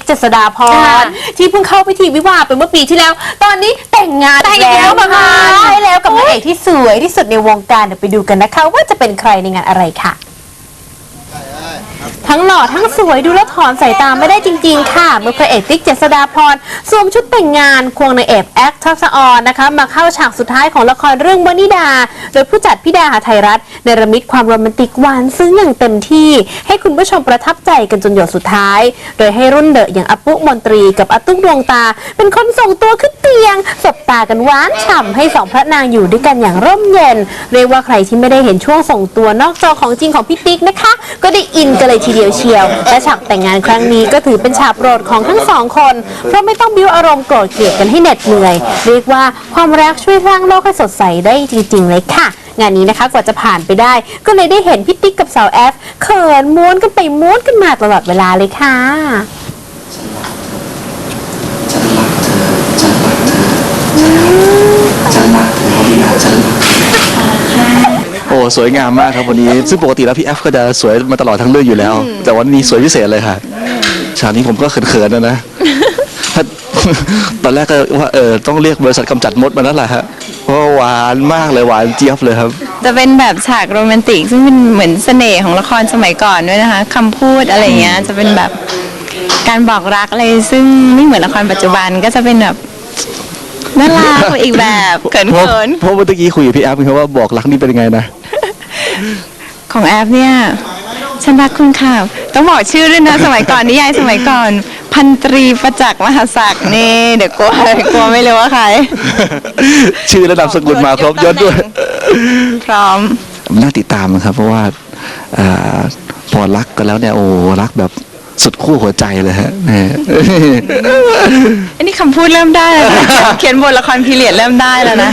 กเจษดาพค่ะรที่เพิ่งเข้าพิธีวิวาห์ไปเมื่อปีที่แล้ว ตอนนี้แต่งงานแต่งแล้วมาเหรอคะใช่แล้วกับนางเอกที่สวยที่สุดในวงการเดี๋ยวไปดูกันนะคะว่าจะเป็นใครในงานอะไรค่ะ ทั้งหล่อทั้งสวยดูแล้วถอนสายตาไม่ได้จริง ๆ ค่ะ เมื่อพระเอกติ๊กเจษดาพรสวมชุดแต่งงานควงนางเอกแอคทักษะออนนะคะ มาเข้าฉากสุดท้ายของละครเรื่องวนิดา โดยผู้จัดพิดาหาไทยรัฐเนรมิตความโรแมนติกหวานซึ้งอย่างเต็มที่ ให้คุณผู้ชมประทับใจกันจนหยดสุดท้าย โดยให้รุ่นเดอะอย่างอปุมนตรีกับอตุ้งดวงตา เป็นคนส่งตัวขึ้นเตียงสบตากันหวานฉ่ำให้สองพระนางอยู่ด้วยกันอย่างร่มเย็นเรียกว่าใครที่ไม่ได้เห็นช่วงส่งตัวนอกจอของจริงของพี่ติ๊กนะคะ ก็ได้อินกันเลยทีเดียวเชียว และฉากแต่งงานครั้งนี้ก็ถือเป็นฉากโปรดของทั้งสองคน เพราะไม่ต้องบิ้วอารมณ์โกรธเกลียดกันให้เหน็ดเหนื่อย เรียกว่าความรักช่วยสร้างโลกให้สดใสได้จริง ๆ เลยค่ะ งานนี้นะคะกว่าจะผ่านไปได้ ก็เลยได้เห็นพี่ติ๊กกับสาวแอฟเขินม้วนกันไปม้วนกันมาตลอดเวลาเลยค่ะ สวยงามมากครับวันนี้ ซึ่งปกติแล้วพี่แอฟก็จะสวยมาตลอดทั้งเรื่องอยู่แล้ว แต่วันนี้สวยพิเศษเลยค่ะฉากนี้ผมก็เขินๆนะนะถ้า ตอนแรกก็ว่าเออต้องเรียกบริษัทกำจัดมดมานั่นแหละฮะเพราะว่าหวานมากเลยหวานเจี๊ยบเลยครับ จะเป็นแบบฉากโรแมนติก ซึ่งเป็นเหมือนเสน่ห์ของละครสมัยก่อนด้วยนะคะคำพูดอะไรเงี้ยจะเป็นแบบการบอกรักอะไรซึ่งไม่เหมือนละครปัจจุบันก็จะเป็นแบบน่ารักไปอีกแบบเขินเพราะเขิน เพราะเมื่อกี้คุยกับพี่แอฟครับว่าบอกรักนี่เป็นยังไงนะๆ ของแอฟเนี่ยฉันรักคุณค่ะ ต้องบอกชื่อด้วยนะ สมัยก่อนนิยายสมัยก่อน พันตรีประจักษ์มหาศักดิ์นี่เดี๋ยวกลัวกลัวไม่รู้ว่าใคร ชื่อและนามสกุลมาครบยศด้วย พร้อมน่าติดตามนะครับ เพราะว่าอ่าพอรักกันแล้วเนี่ยโอ้รักแบบสุดคู่หัวใจเลยฮะเนี่ยอันนี้คำพูดเริ่มได้แล้วนะเขียนบทละครพีเรียดเริ่มได้แล้วนะ